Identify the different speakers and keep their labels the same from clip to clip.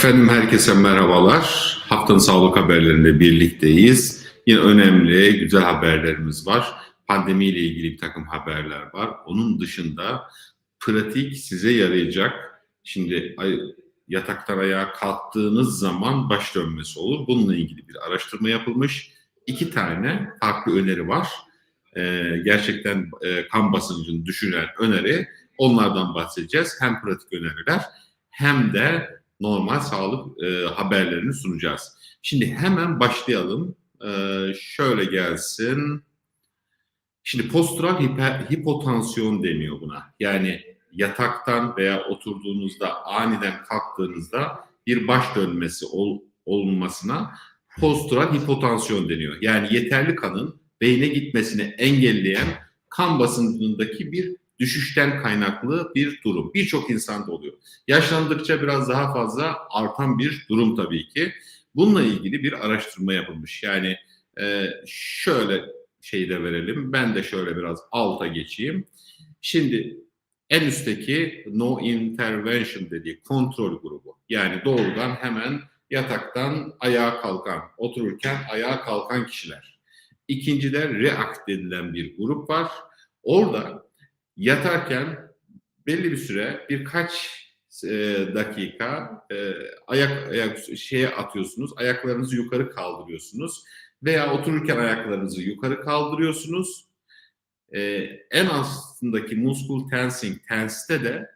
Speaker 1: Efendim herkese merhabalar. Haftanın sağlık haberlerinde birlikteyiz. Yine önemli, güzel haberlerimiz var. Pandemiyle ilgili bir takım haberler var. Onun dışında pratik size yarayacak. Şimdi yataktan ayağa kalktığınız zaman baş dönmesi olur. Bununla ilgili bir araştırma yapılmış. İki tane farklı öneri var. Ee, gerçekten e, kan basıncını düşüren öneri. Onlardan bahsedeceğiz. Hem pratik öneriler hem de normal sağlık e, haberlerini sunacağız. Şimdi hemen başlayalım. E, şöyle gelsin. Şimdi postural hiper, hipotansiyon deniyor buna. Yani yataktan veya oturduğunuzda aniden kalktığınızda bir baş dönmesi ol, olmasına postural hipotansiyon deniyor. Yani yeterli kanın beyne gitmesini engelleyen kan basıncındaki bir düşüşten kaynaklı bir durum. Birçok insanda oluyor. Yaşlandıkça biraz daha fazla artan bir durum tabii ki. Bununla ilgili bir araştırma yapılmış. Yani e, şöyle şeyi de verelim. Ben de şöyle biraz alta geçeyim. Şimdi en üstteki no intervention dediği kontrol grubu. Yani doğrudan hemen yataktan ayağa kalkan, otururken ayağa kalkan kişiler. İkincide react edilen bir grup var. Orada yatarken belli bir süre birkaç e, dakika e, ayak ayak şeye atıyorsunuz. Ayaklarınızı yukarı kaldırıyorsunuz veya otururken ayaklarınızı yukarı kaldırıyorsunuz. E, en altındaki muscle tensing tense'te de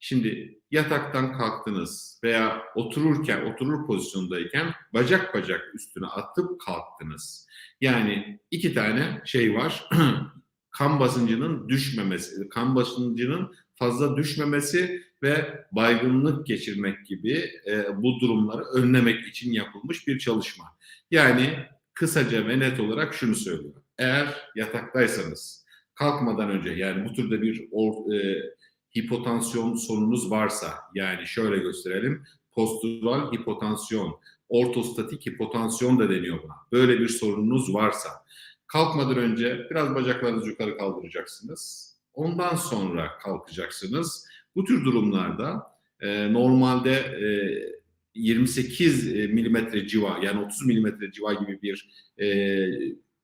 Speaker 1: şimdi yataktan kalktınız veya otururken oturur pozisyondayken bacak bacak üstüne atıp kalktınız. Yani iki tane şey var. kan basıncının düşmemesi, kan basıncının fazla düşmemesi ve baygınlık geçirmek gibi e, bu durumları önlemek için yapılmış bir çalışma. Yani kısaca ve net olarak şunu söylüyor. Eğer yataktaysanız kalkmadan önce yani bu türde bir or, e, hipotansiyon sorununuz varsa yani şöyle gösterelim postural hipotansiyon, ortostatik hipotansiyon da deniyor buna. Böyle bir sorununuz varsa kalkmadan önce biraz bacaklarınızı yukarı kaldıracaksınız. Ondan sonra kalkacaksınız. Bu tür durumlarda e, normalde e, 28 milimetre civa yani 30 milimetre civa gibi bir e,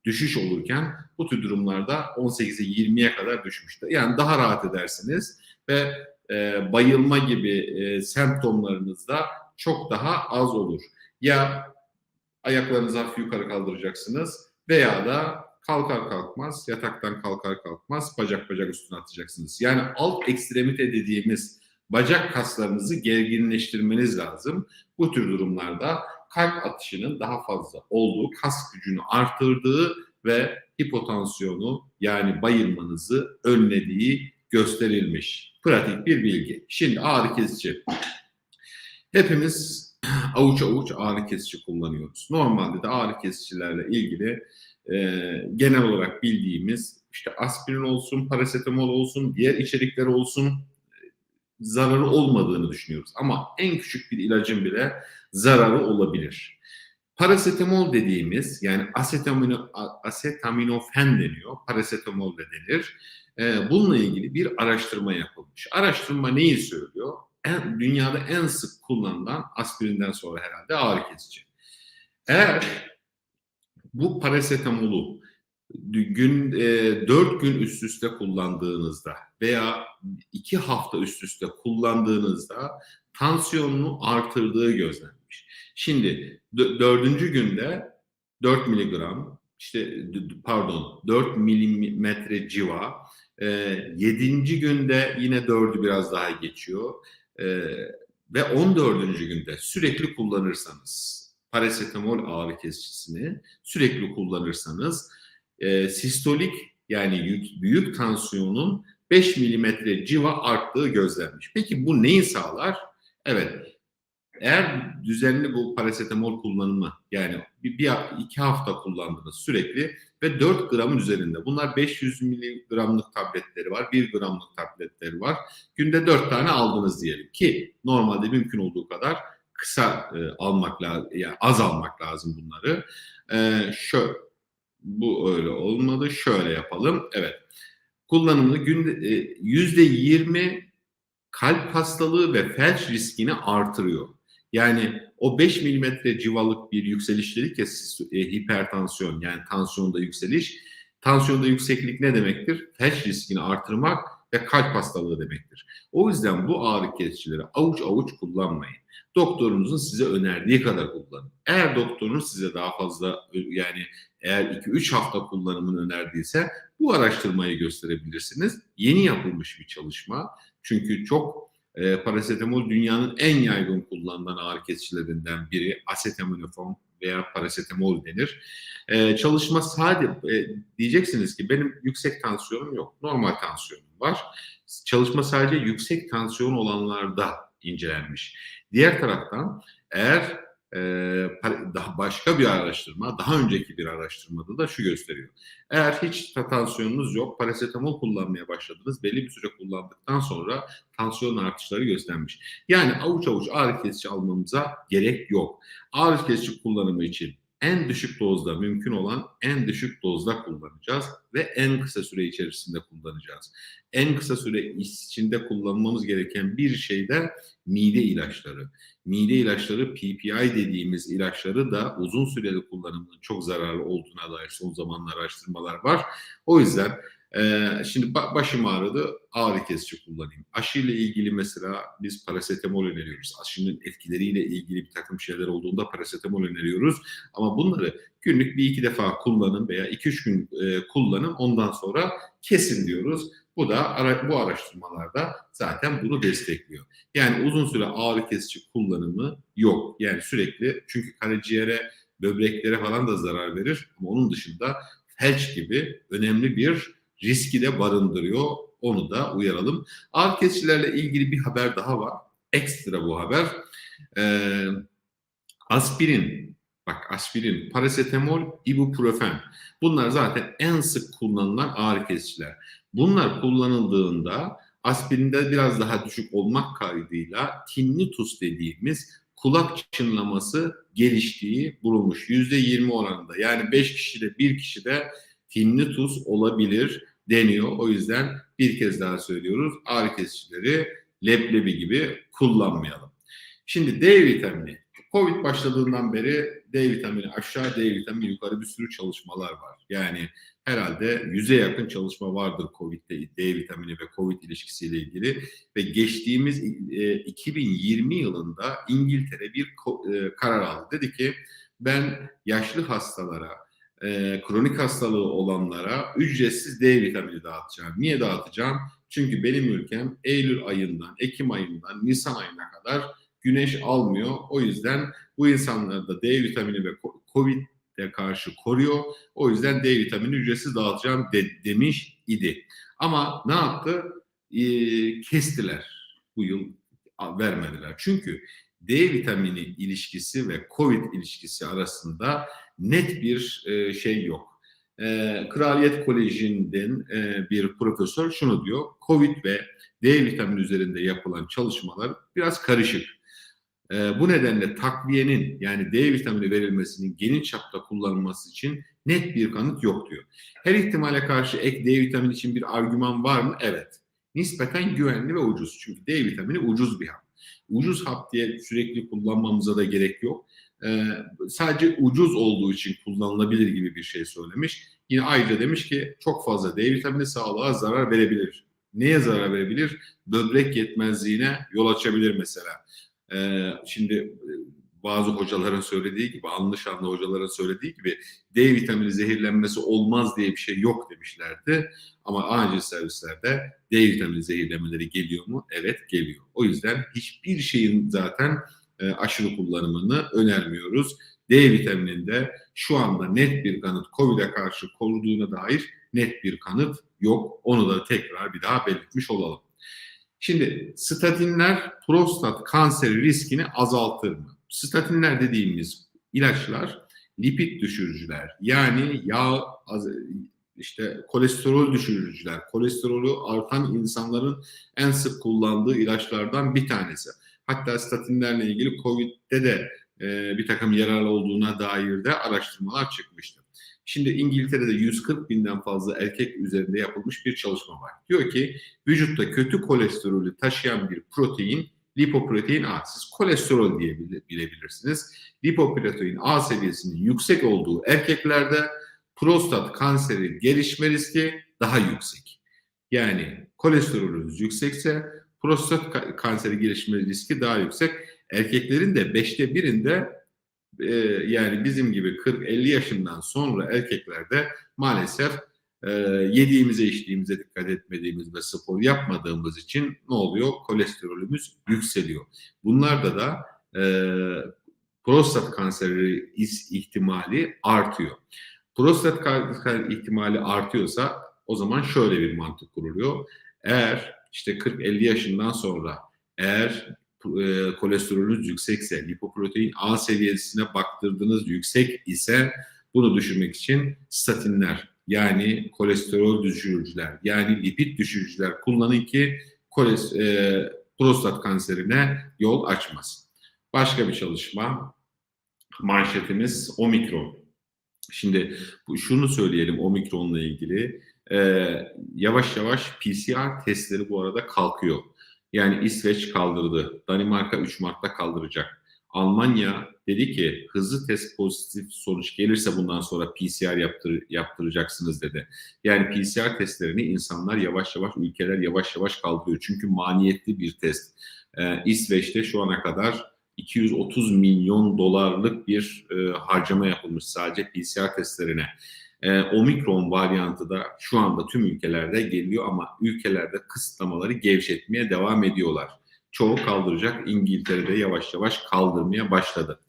Speaker 1: düşüş olurken bu tür durumlarda 18'e 20'ye kadar düşmüştür. Yani daha rahat edersiniz ve e, bayılma gibi e, semptomlarınız da çok daha az olur. Ya ayaklarınızı hafif yukarı kaldıracaksınız veya da kalkar kalkmaz, yataktan kalkar kalkmaz bacak bacak üstüne atacaksınız. Yani alt ekstremite dediğimiz bacak kaslarınızı gerginleştirmeniz lazım. Bu tür durumlarda kalp atışının daha fazla olduğu, kas gücünü artırdığı ve hipotansiyonu yani bayılmanızı önlediği gösterilmiş. Pratik bir bilgi. Şimdi ağrı kesici. Hepimiz avuç avuç ağrı kesici kullanıyoruz. Normalde de ağrı kesicilerle ilgili e, genel olarak bildiğimiz işte aspirin olsun, parasetamol olsun, diğer içerikler olsun zararı olmadığını düşünüyoruz. Ama en küçük bir ilacın bile zararı olabilir. Parasetamol dediğimiz yani asetamino, asetaminofen deniyor, parasetamol de denir. E, bununla ilgili bir araştırma yapılmış. Araştırma neyi söylüyor? En, dünyada en sık kullanılan aspirinden sonra herhalde ağrı kesici. Eğer bu parasetamolu gün e, 4 gün üst üste kullandığınızda veya 2 hafta üst üste kullandığınızda tansiyonunu artırdığı gözlenmiş. Şimdi dördüncü günde 4 miligram işte pardon 4 milimetre civa e, yedinci günde yine 4'ü biraz daha geçiyor e, ve 14. günde sürekli kullanırsanız parasetamol ağrı kesicisini sürekli kullanırsanız e, sistolik yani büyük, büyük tansiyonun 5 milimetre civa arttığı gözlenmiş. Peki bu neyi sağlar? Evet, eğer düzenli bu parasetamol kullanımı yani bir, bir iki hafta kullandınız sürekli ve 4 gramın üzerinde. Bunlar 500 miligramlık tabletleri var, 1 gramlık tabletleri var. Günde 4 tane aldınız diyelim ki normalde mümkün olduğu kadar kısa e, almak lazım, yani az almak lazım bunları. E, şöyle, bu öyle olmadı. Şöyle yapalım. Evet. Kullanımını günde yüzde yirmi kalp hastalığı ve felç riskini artırıyor. Yani o 5 milimetre civalık bir yükseliş dedik ya e, hipertansiyon yani tansiyonda yükseliş. Tansiyonda yükseklik ne demektir? Felç riskini artırmak ve kalp hastalığı demektir. O yüzden bu ağrı kesicileri avuç avuç kullanmayın. Doktorunuzun size önerdiği kadar kullanın. Eğer doktorunuz size daha fazla yani eğer 2-3 hafta kullanımını önerdiyse bu araştırmayı gösterebilirsiniz. Yeni yapılmış bir çalışma. Çünkü çok e, parasetamol dünyanın en yaygın kullanılan ağrı kesicilerinden biri. Acetaminophen veya parasetamol denir. E, çalışma sadece diyeceksiniz ki benim yüksek tansiyonum yok. Normal tansiyonum var. Çalışma sadece yüksek tansiyon olanlarda incelenmiş. Diğer taraftan eğer daha başka bir araştırma, daha önceki bir araştırmada da şu gösteriyor. Eğer hiç tansiyonunuz yok, parasetamol kullanmaya başladınız, belli bir süre kullandıktan sonra tansiyon artışları göstermiş. Yani avuç avuç ağrı kesici almamıza gerek yok. Ağrı kesici kullanımı için en düşük dozda mümkün olan en düşük dozda kullanacağız ve en kısa süre içerisinde kullanacağız. En kısa süre içinde kullanmamız gereken bir şey de mide ilaçları. Mide ilaçları PPI dediğimiz ilaçları da uzun süreli kullanımının çok zararlı olduğuna dair son zamanlar araştırmalar var. O yüzden ee, şimdi başım ağrıdı, ağrı kesici kullanayım. Aşı ile ilgili mesela biz parasetamol öneriyoruz. Aşının etkileriyle ilgili bir takım şeyler olduğunda parasetamol öneriyoruz. Ama bunları günlük bir iki defa kullanın veya iki üç gün e, kullanın ondan sonra kesin diyoruz. Bu da bu araştırmalarda zaten bunu destekliyor. Yani uzun süre ağrı kesici kullanımı yok. Yani sürekli çünkü karaciğere, böbreklere falan da zarar verir ama onun dışında felç gibi önemli bir riski de barındırıyor. Onu da uyaralım. Ağrı kesicilerle ilgili bir haber daha var. Ekstra bu haber. Ee, aspirin, bak aspirin, parasetamol, ibuprofen. Bunlar zaten en sık kullanılan ağrı kesiciler. Bunlar kullanıldığında aspirinde biraz daha düşük olmak kaydıyla tinnitus dediğimiz kulak çınlaması geliştiği bulunmuş. %20 oranında yani 5 kişide 1 kişide tinnitus olabilir deniyor. O yüzden bir kez daha söylüyoruz. Ağrı kesicileri leblebi gibi kullanmayalım. Şimdi D vitamini. Covid başladığından beri D vitamini aşağı, D vitamini yukarı bir sürü çalışmalar var. Yani herhalde yüze yakın çalışma vardır Covid'de D vitamini ve Covid ilişkisiyle ilgili ve geçtiğimiz e, 2020 yılında İngiltere bir e, karar aldı. Dedi ki ben yaşlı hastalara e, kronik hastalığı olanlara ücretsiz D vitamini dağıtacağım. Niye dağıtacağım? Çünkü benim ülkem Eylül ayından, Ekim ayından, Nisan ayına kadar güneş almıyor. O yüzden bu insanları da D vitamini ve Covid'e karşı koruyor. O yüzden D vitamini ücretsiz dağıtacağım de, demiş idi. Ama ne yaptı? E, kestiler bu yıl vermediler. Çünkü D vitamini ilişkisi ve COVID ilişkisi arasında net bir e, şey yok. E, Kraliyet Koleji'nden e, bir profesör şunu diyor. COVID ve D vitamini üzerinde yapılan çalışmalar biraz karışık. Bu nedenle takviyenin yani D vitamini verilmesinin geniş çapta kullanılması için net bir kanıt yok diyor. Her ihtimale karşı ek D vitamini için bir argüman var mı? Evet. Nispeten güvenli ve ucuz. Çünkü D vitamini ucuz bir hap. Ucuz hap diye sürekli kullanmamıza da gerek yok e, sadece ucuz olduğu için kullanılabilir gibi bir şey söylemiş. Yine ayrıca demiş ki çok fazla D vitamini sağlığa zarar verebilir. Neye zarar verebilir? Böbrek yetmezliğine yol açabilir mesela. E, şimdi bazı hocaların söylediği gibi, anlı şanlı hocaların söylediği gibi D vitamini zehirlenmesi olmaz diye bir şey yok demişlerdi. Ama acil servislerde D vitamini zehirlemeleri geliyor mu? Evet geliyor. O yüzden hiçbir şeyin zaten e, aşırı kullanımını önermiyoruz. D vitamininde şu anda net bir kanıt COVID'e karşı koruduğuna dair net bir kanıt yok. Onu da tekrar bir daha belirtmiş olalım. Şimdi statinler prostat kanseri riskini azaltır mı? Statinler dediğimiz ilaçlar lipid düşürücüler yani yağ işte kolesterol düşürücüler, kolesterolü artan insanların en sık kullandığı ilaçlardan bir tanesi. Hatta statinlerle ilgili COVID'de de e, bir takım yararlı olduğuna dair de araştırmalar çıkmıştı. Şimdi İngiltere'de 140 binden fazla erkek üzerinde yapılmış bir çalışma var. Diyor ki vücutta kötü kolesterolü taşıyan bir protein lipoprotein A. Siz kolesterol diye bile- bilebilirsiniz. Lipoprotein A seviyesinin yüksek olduğu erkeklerde prostat kanseri gelişme riski daha yüksek. Yani kolesterolünüz yüksekse prostat ka- kanseri gelişme riski daha yüksek. Erkeklerin de beşte birinde e, yani bizim gibi 40-50 yaşından sonra erkeklerde maalesef e, yediğimize içtiğimize dikkat etmediğimiz ve spor yapmadığımız için ne oluyor? Kolesterolümüz yükseliyor. Bunlarda da e, prostat kanseri ihtimali artıyor. Prostat kanseri ihtimali artıyorsa o zaman şöyle bir mantık kuruluyor. Eğer işte 40-50 yaşından sonra eğer e, kolesterolünüz yüksekse, lipoprotein A seviyesine baktırdığınız yüksek ise bunu düşürmek için statinler yani kolesterol düşürücüler yani lipid düşürücüler kullanın ki koles, e, prostat kanserine yol açmaz. Başka bir çalışma manşetimiz omikron. Şimdi bu, şunu söyleyelim omikronla ilgili. E, yavaş yavaş PCR testleri bu arada kalkıyor. Yani İsveç kaldırdı. Danimarka 3 Mart'ta kaldıracak. Almanya dedi ki hızlı test pozitif sonuç gelirse bundan sonra PCR yaptır, yaptıracaksınız dedi. Yani PCR testlerini insanlar yavaş yavaş, ülkeler yavaş yavaş kaldırıyor. Çünkü maliyetli bir test. Ee, İsveç'te şu ana kadar 230 milyon dolarlık bir e, harcama yapılmış sadece PCR testlerine. E, Omikron varyantı da şu anda tüm ülkelerde geliyor ama ülkelerde kısıtlamaları gevşetmeye devam ediyorlar. Çoğu kaldıracak. İngiltere'de yavaş yavaş kaldırmaya başladı.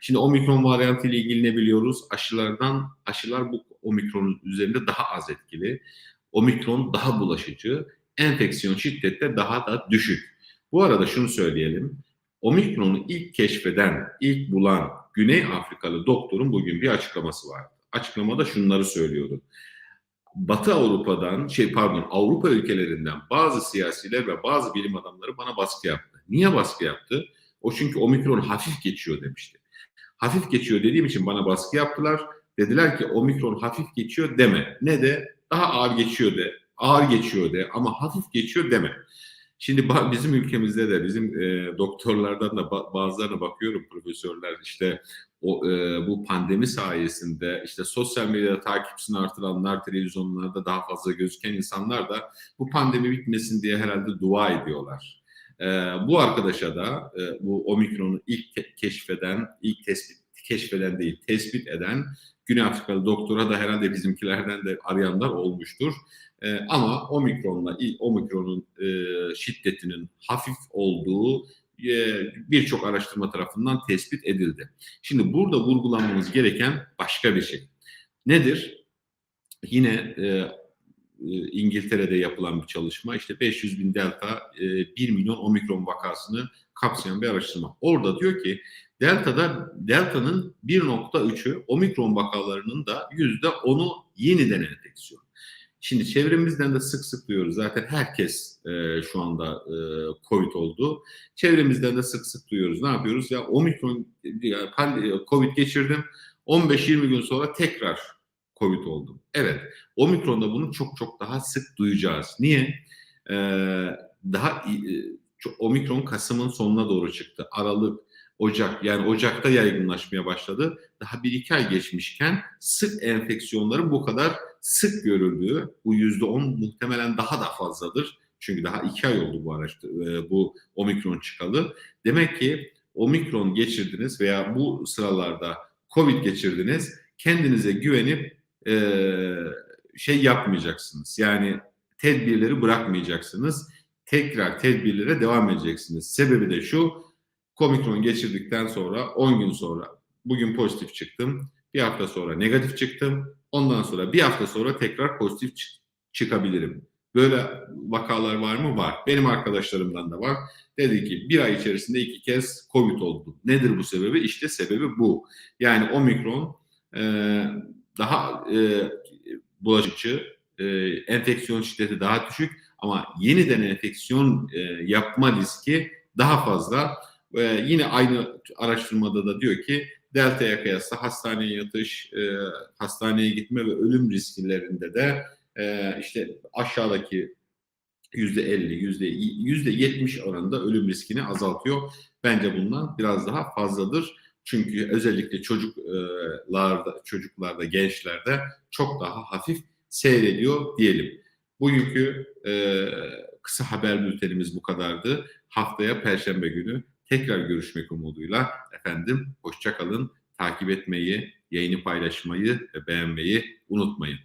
Speaker 1: Şimdi omikron varyantı ile ilgili ne biliyoruz? Aşılardan aşılar bu omikronun üzerinde daha az etkili. Omikron daha bulaşıcı. Enfeksiyon şiddette daha da düşük. Bu arada şunu söyleyelim. Omikronu ilk keşfeden, ilk bulan Güney Afrikalı doktorun bugün bir açıklaması vardı açıklamada şunları söylüyordu. Batı Avrupa'dan, şey pardon Avrupa ülkelerinden bazı siyasiler ve bazı bilim adamları bana baskı yaptı. Niye baskı yaptı? O çünkü omikron hafif geçiyor demişti. Hafif geçiyor dediğim için bana baskı yaptılar. Dediler ki omikron hafif geçiyor deme. Ne de daha ağır geçiyor de. Ağır geçiyor de ama hafif geçiyor deme. Şimdi bizim ülkemizde de bizim e, doktorlardan da ba- bazılarına bakıyorum profesörler işte o e, bu pandemi sayesinde işte sosyal medyada takipçisini artıranlar, televizyonlarda daha fazla gözüken insanlar da bu pandemi bitmesin diye herhalde dua ediyorlar. E, bu arkadaşa da e, bu omikronu ilk keşfeden, ilk tespit keşfeden değil, tespit eden Güney Afrikalı doktora da herhalde bizimkilerden de arayanlar olmuştur. E, ama omikronla omikronun e, şiddetinin hafif olduğu birçok araştırma tarafından tespit edildi. Şimdi burada vurgulanmamız gereken başka bir şey. Nedir? Yine e, İngiltere'de yapılan bir çalışma. İşte 500 bin delta, e, 1 milyon omikron vakasını kapsayan bir araştırma. Orada diyor ki delta'da delta'nın 1.3'ü omikron vakalarının da %10'u yeniden enfeksiyon. Şimdi çevremizden de sık sık duyuyoruz. Zaten herkes e, şu anda e, COVID oldu. Çevremizden de sık sık duyuyoruz. Ne yapıyoruz? Ya omikron, ya, COVID geçirdim. 15-20 gün sonra tekrar COVID oldum. Evet, omikronda bunu çok çok daha sık duyacağız. Niye? Ee, daha çok, omikron Kasım'ın sonuna doğru çıktı. Aralık, Ocak yani Ocak'ta yaygınlaşmaya başladı. Daha bir iki ay geçmişken sık enfeksiyonların bu kadar sık görüldüğü bu yüzde on muhtemelen daha da fazladır. Çünkü daha iki ay oldu bu araçta bu omikron çıkalı. Demek ki omikron geçirdiniz veya bu sıralarda covid geçirdiniz. Kendinize güvenip e, şey yapmayacaksınız. Yani tedbirleri bırakmayacaksınız. Tekrar tedbirlere devam edeceksiniz. Sebebi de şu. Omikron geçirdikten sonra 10 gün sonra bugün pozitif çıktım. Bir hafta sonra negatif çıktım. Ondan sonra bir hafta sonra tekrar pozitif çık- çıkabilirim. Böyle vakalar var mı? Var. Benim arkadaşlarımdan da var. Dedi ki bir ay içerisinde iki kez COVID oldu. Nedir bu sebebi? İşte sebebi bu. Yani omikron e, daha e, bulaşıcı, e, enfeksiyon şiddeti daha düşük ama yeniden enfeksiyon e, yapma riski daha fazla. E, yine aynı araştırmada da diyor ki delta'ya kıyasla hastaneye yatış, e, hastaneye gitme ve ölüm risklerinde de e, işte aşağıdaki %50, %70 oranında ölüm riskini azaltıyor. Bence bundan biraz daha fazladır. Çünkü özellikle çocuklarda, çocuklarda, gençlerde çok daha hafif seyrediyor diyelim. Bugünkü e, kısa haber bültenimiz bu kadardı. Haftaya Perşembe günü tekrar görüşmek umuduyla efendim hoşça kalın. Takip etmeyi, yayını paylaşmayı ve beğenmeyi unutmayın.